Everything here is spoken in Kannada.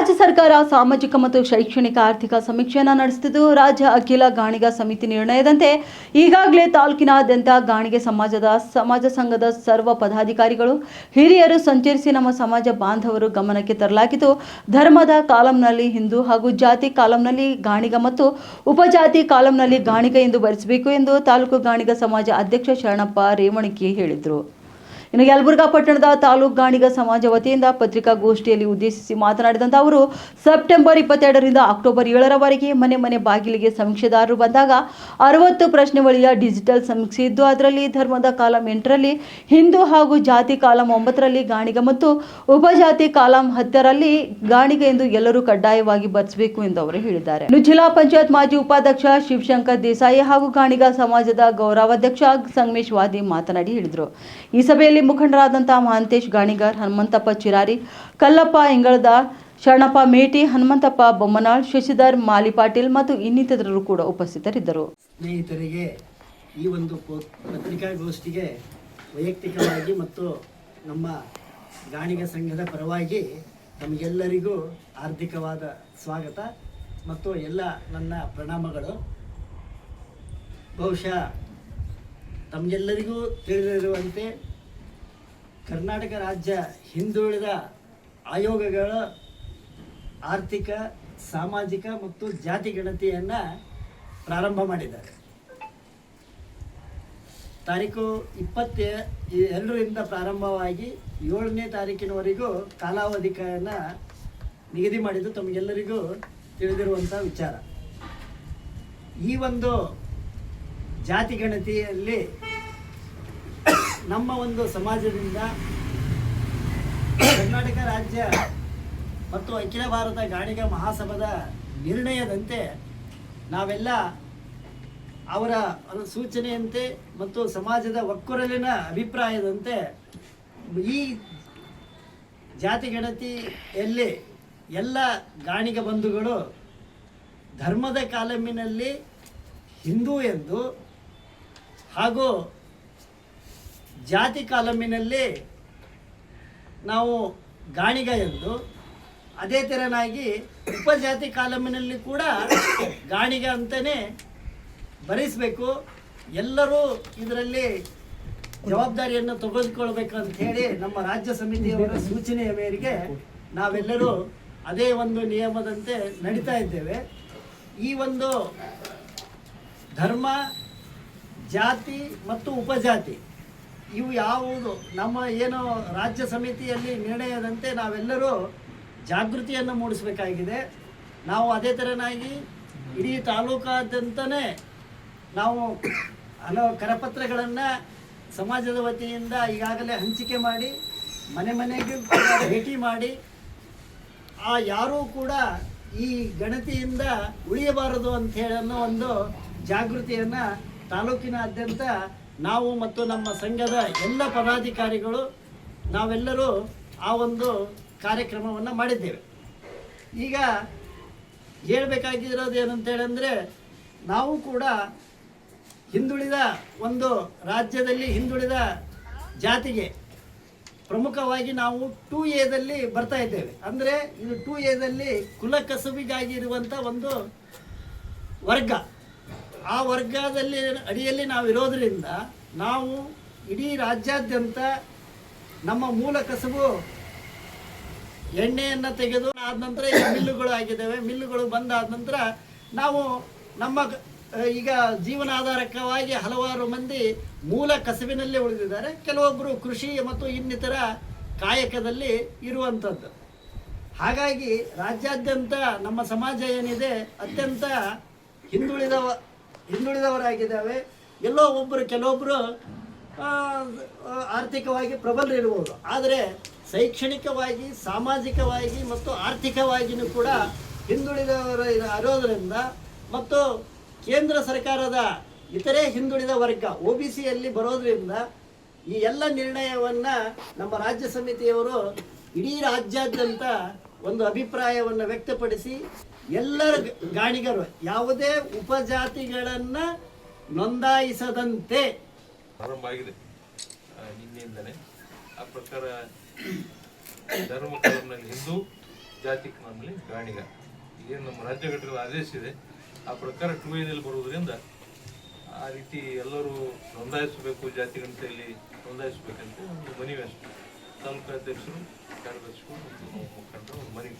ರಾಜ್ಯ ಸರ್ಕಾರ ಸಾಮಾಜಿಕ ಮತ್ತು ಶೈಕ್ಷಣಿಕ ಆರ್ಥಿಕ ಸಮೀಕ್ಷೆಯನ್ನು ನಡೆಸುತ್ತಿದ್ದು ರಾಜ್ಯ ಅಖಿಲ ಗಾಣಿಗ ಸಮಿತಿ ನಿರ್ಣಯದಂತೆ ಈಗಾಗಲೇ ತಾಲೂಕಿನಾದ್ಯಂತ ಗಾಣಿಗೆ ಸಮಾಜದ, ಸಮಾಜ ಸಂಘದ ಸರ್ವ ಪದಾಧಿಕಾರಿಗಳು, ಹಿರಿಯರು ಸಂಚರಿಸಿ ನಮ್ಮ ಸಮಾಜ ಬಾಂಧವರು ಗಮನಕ್ಕೆ ತರಲಾಗಿದ್ದು, ಧರ್ಮದ ಕಾಲಂನಲ್ಲಿ ಹಿಂದೂ ಹಾಗೂ ಜಾತಿ ಕಾಲಂನಲ್ಲಿ ಗಾಣಿಗ ಮತ್ತು ಉಪಜಾತಿ ಕಾಲಂನಲ್ಲಿ ಗಾಣಿಗ ಎಂದು ಭರಿಸಬೇಕು ಎಂದು ತಾಲೂಕು ಗಾಣಿಗ ಸಮಾಜ ಅಧ್ಯಕ್ಷ ಶರಣಪ್ಪ ರೇವಣಿಕೆ ಹೇಳಿದರು. ಇನ್ನು ಯಲಬುರ್ಗಾ ಪಟ್ಟಣದ ತಾಲೂಕು ಗಾಣಿಗ ಸಮಾಜ ವತಿಯಿಂದ ಪತ್ರಿಕಾಗೋಷ್ಠಿಯಲ್ಲಿ ಉದ್ದೇಶಿಸಿ ಮಾತನಾಡಿದಂತ ಅವರು, ಸೆಪ್ಟೆಂಬರ್ ಇಪ್ಪತ್ತೆರಡರಿಂದ ಅಕ್ಟೋಬರ್ ಏಳರವರೆಗೆ ಮನೆ ಮನೆ ಬಾಗಿಲಿಗೆ ಸಮೀಕ್ಷೆದಾರರು ಬಂದಾಗ ಅರವತ್ತು ಪ್ರಶ್ನೆ ವಳಿಯ ಡಿಜಿಟಲ್ ಸಮೀಕ್ಷೆ ಇದ್ದು, ಅದರಲ್ಲಿ ಧರ್ಮದ ಕಾಲಂ ಎಂಟರಲ್ಲಿ, ಹಿಂದೂ ಹಾಗೂ ಜಾತಿ ಕಾಲಂ ಒಂಬತ್ತರಲ್ಲಿ ಗಾಣಿಗ ಮತ್ತು ಉಪಜಾತಿ ಕಾಲಂ ಹತ್ತರಲ್ಲಿ ಗಾಣಿಗ ಎಂದು ಎಲ್ಲರೂ ಕಡ್ಡಾಯವಾಗಿ ಬರೆಸಬೇಕು ಎಂದು ಅವರು ಹೇಳಿದ್ದಾರೆ. ಜಿಲ್ಲಾ ಪಂಚಾಯತ್ ಮಾಜಿ ಉಪಾಧ್ಯಕ್ಷ ಶಿವಶಂಕರ್ ದೇಸಾಯಿ ಹಾಗೂ ಗಾಣಿಗ ಸಮಾಜದ ಗೌರವಾಧ್ಯಕ್ಷ ಸಂಗಮೇಶ್ ವಾದಿ ಮಾತನಾಡಿ ಹೇಳಿದರು. ಈ ಸಭೆಯಲ್ಲಿ ಮುಖಂಡರಾದಂತಹ ಮಹಾಂತೇಶ್ ಗಾಣಿಗಾರ್, ಹನುಮಂತಪ್ಪ ಚಿರಾರಿ, ಕಲ್ಲಪ್ಪ ಇಂಗಳದ ಶರಣಪ್ಪ ಮೇಟಿ, ಹನುಮಂತಪ್ಪ ಬೊಮ್ಮನಾಳ್, ಶಶಿಧರ್ ಮಾಲಿ ಪಾಟೀಲ್ ಮತ್ತು ಇನ್ನಿತರರು ಕೂಡ ಉಪಸ್ಥಿತರಿದ್ದರು. ಸ್ನೇಹಿತರಿಗೆ ಈ ಒಂದು ಪತ್ರಿಕಾಗೋಷ್ಠಿಗೆ ವೈಯಕ್ತಿಕವಾಗಿ ಮತ್ತು ನಮ್ಮ ಗಾಣಿಗ ಸಂಘದ ಪರವಾಗಿ ನಮಗೆಲ್ಲರಿಗೂ ಆರ್ಥಿಕವಾದ ಸ್ವಾಗತ ಮತ್ತು ಎಲ್ಲ ನನ್ನ ಪ್ರಣಾಮಗಳು. ಬಹುಶಃ ತಮಗೆಲ್ಲರಿಗೂ ತಿಳಿದಿರುವಂತೆ ಕರ್ನಾಟಕ ರಾಜ್ಯ ಹಿಂದುಳಿದ ಆಯೋಗಗಳ ಆರ್ಥಿಕ, ಸಾಮಾಜಿಕ ಮತ್ತು ಜಾತಿ ಗಣತಿಯನ್ನು ಪ್ರಾರಂಭ ಮಾಡಿದ್ದಾರೆ. ತಾರೀಕು ಇಪ್ಪತ್ತ, ಎರಡರಿಂದ ಪ್ರಾರಂಭವಾಗಿ ಏಳನೇ ತಾರೀಕಿನವರೆಗೂ ಕಾಲಾವಧಿಗಳನ್ನು ನಿಗದಿ ಮಾಡಿದ್ದು ತಮಗೆಲ್ಲರಿಗೂ ತಿಳಿದಿರುವಂಥ ವಿಚಾರ. ಈ ಒಂದು ಜಾತಿ ಗಣತಿಯಲ್ಲಿ ನಮ್ಮ ಒಂದು ಸಮಾಜದಿಂದ ಕರ್ನಾಟಕ ರಾಜ್ಯ ಮತ್ತು ಅಖಿಲ ಭಾರತ ಗಾಣಿಗ ಮಹಾಸಭಾದ ನಿರ್ಣಯದಂತೆ ನಾವೆಲ್ಲ ಅವರ ಸೂಚನೆಯಂತೆ ಮತ್ತು ಸಮಾಜದ ಒಕ್ಕೊರಲಿನ ಅಭಿಪ್ರಾಯದಂತೆ ಈ ಜಾತಿ ಗಣತಿಯಲ್ಲಿ ಎಲ್ಲ ಗಾಣಿಗ ಬಂಧುಗಳು ಧರ್ಮದ ಕಾಲಮಿನಲ್ಲಿ ಹಿಂದೂ ಎಂದು ಹಾಗೂ ಜಾತಿ ಕಾಲಮಿನಲ್ಲಿ ನಾವು ಗಾಣಿಗ ಎಂದು ಅದೇ ತೆರನಾಗಿ ಉಪಜಾತಿ ಕಾಲಮಿನಲ್ಲಿ ಕೂಡ ಗಾಣಿಗ ಅಂತಲೇ ಭರಿಸಬೇಕು ಎಲ್ಲರೂ ಇದರಲ್ಲಿ ಜವಾಬ್ದಾರಿಯನ್ನು ತೆಗೆದುಕೊಳ್ಬೇಕು ಅಂತ ಹೇಳಿ ನಮ್ಮ ರಾಜ್ಯ ಸಮಿತಿಯವರ ಸೂಚನೆಯ ಮೇರೆಗೆ ನಾವೆಲ್ಲರೂ ಅದೇ ಒಂದು ನಿಯಮದಂತೆ ನಡೀತಾ ಇದ್ದೇವೆ. ಈ ಒಂದು ಧರ್ಮ, ಜಾತಿ ಮತ್ತು ಉಪಜಾತಿ ಇವು ಯಾವುದು? ನಮ್ಮ ಏನು ರಾಜ್ಯ ಸಮಿತಿಯಲ್ಲಿ ನಿರ್ಣಯದಂತೆ ನಾವೆಲ್ಲರೂ ಜಾಗೃತಿಯನ್ನು ಮೂಡಿಸಬೇಕಾಗಿದೆ. ನಾವು ಅದೇ ಥರನಾಗಿ ಇಡೀ ತಾಲೂಕಾದ್ಯಂತನೇ ನಾವು ಹಲವು ಕರಪತ್ರಗಳನ್ನು ಸಮಾಜದ ವತಿಯಿಂದ ಈಗಾಗಲೇ ಹಂಚಿಕೆ ಮಾಡಿ, ಮನೆ ಮನೆಗೆ ಭೇಟಿ ಮಾಡಿ, ಆ ಯಾರೂ ಕೂಡ ಈ ಗಣತಿಯಿಂದ ಉಳಿಯಬಾರದು ಅಂತ ಹೇಳೋ ಒಂದು ಜಾಗೃತಿಯನ್ನು ತಾಲೂಕಿನಾದ್ಯಂತ ನಾವು ಮತ್ತು ನಮ್ಮ ಸಂಘದ ಎಲ್ಲ ಪದಾಧಿಕಾರಿಗಳು ನಾವೆಲ್ಲರೂ ಆ ಒಂದು ಕಾರ್ಯಕ್ರಮವನ್ನು ಮಾಡಿದ್ದೇವೆ. ಈಗ ಹೇಳಬೇಕಾಗಿರೋದು ಏನಂತ ಹೇಳಂದರೆ ನಾವು ಕೂಡ ಹಿಂದುಳಿದ ಒಂದು ರಾಜ್ಯದಲ್ಲಿ ಹಿಂದುಳಿದ ಜಾತಿಗೆ ಪ್ರಮುಖವಾಗಿ ನಾವು ಟೂ ಎದಲ್ಲಿ ಬರ್ತಾ ಇದ್ದೇವೆ. ಅಂದರೆ ಇದು ಟೂ ಎದಲ್ಲಿ ಕುಲ ಒಂದು ವರ್ಗ. ಆ ವರ್ಗದಲ್ಲಿ ಅಡಿಯಲ್ಲಿ ನಾವು ಇರೋದರಿಂದ ನಾವು ಇಡೀ ರಾಜ್ಯಾದ್ಯಂತ ನಮ್ಮ ಮೂಲ ಕಸಬು ಎಣ್ಣೆಯನ್ನು ತೆಗೆದು ಆದ ನಂತರ ಈಗ ಮಿಲ್ಲುಗಳು ಆಗಿದ್ದಾವೆ. ಮಿಲ್ಲುಗಳು ಬಂದಾದ ನಂತರ ನಾವು ನಮ್ಮ ಈಗ ಜೀವನಾಧಾರಕವಾಗಿ ಹಲವಾರು ಮಂದಿ ಮೂಲ ಕಸಬಿನಲ್ಲೇ ಉಳಿದಿದ್ದಾರೆ. ಕೆಲವೊಬ್ಬರು ಕೃಷಿ ಮತ್ತು ಇನ್ನಿತರ ಕಾಯಕದಲ್ಲಿ ಇರುವಂಥದ್ದು ಹಾಗಾಗಿ ರಾಜ್ಯಾದ್ಯಂತ ನಮ್ಮ ಸಮಾಜ ಏನಿದೆ, ಅತ್ಯಂತ ಹಿಂದುಳಿದವ ಹಿಂದುಳಿದವರಾಗಿದ್ದಾವೆ. ಎಲ್ಲೋ ಒಬ್ಬರು ಕೆಲವೊಬ್ಬರು ಆರ್ಥಿಕವಾಗಿ ಪ್ರಬಲರಿರ್ಬೋದು ಆದರೆ ಶೈಕ್ಷಣಿಕವಾಗಿ, ಸಾಮಾಜಿಕವಾಗಿ ಮತ್ತು ಆರ್ಥಿಕವಾಗಿಯೂ ಕೂಡ ಹಿಂದುಳಿದವರು ಇರೋದರಿಂದ ಮತ್ತು ಕೇಂದ್ರ ಸರ್ಕಾರದ ಇತರೆ ಹಿಂದುಳಿದ ವರ್ಗ, ಒ ಬಿ ಸಿಯಲ್ಲಿ ಬರೋದರಿಂದ ಈ ಎಲ್ಲ ನಿರ್ಣಯವನ್ನು ನಮ್ಮ ರಾಜ್ಯ ಸಮಿತಿಯವರು ಇಡೀ ರಾಜ್ಯಾದ್ಯಂತ ಒಂದು ಅಭಿಪ್ರಾಯವನ್ನು ವ್ಯಕ್ತಪಡಿಸಿ ಎಲ್ಲರ ಗಾಣಿಗರು ಯಾವುದೇ ಉಪಜಾತಿಗಳನ್ನ ನೋಂದಾಯಿಸದಂತೆ. ಪ್ರಾರಂಭ ಆಗಿದೆ ನಿನ್ನೆಯಿಂದಲೇ ಆ ಪ್ರಕಾರ ಧರ್ಮ ಕಾಲಂನಲ್ಲಿ ಹಿಂದೂ ಜಾತಿ ನಮ್ಮಲ್ಲಿ ಗಾಣಿಗ ಏನು ನಮ್ಮ ರಾಜ್ಯ ಘಟಕದ ಆದೇಶ ಇದೆ. ಆ ಪ್ರಕಾರ ಟೂ ಬರುವುದರಿಂದ ಆ ರೀತಿ ಎಲ್ಲರೂ ನೋಂದಾಯಿಸಬೇಕು ಜಾತಿ ಗಂಟೆಯಲ್ಲಿ ನೋಂದಾಯಿಸಬೇಕಂತ ಒಂದು ಮನವಿ ಅಷ್ಟೇ. ತಾಲೂಕು ಅಧ್ಯಕ್ಷರು, ಕಾರ್ಯದರ್ಶಿಗಳು ಮುಖಂಡರು ಮನವಿ.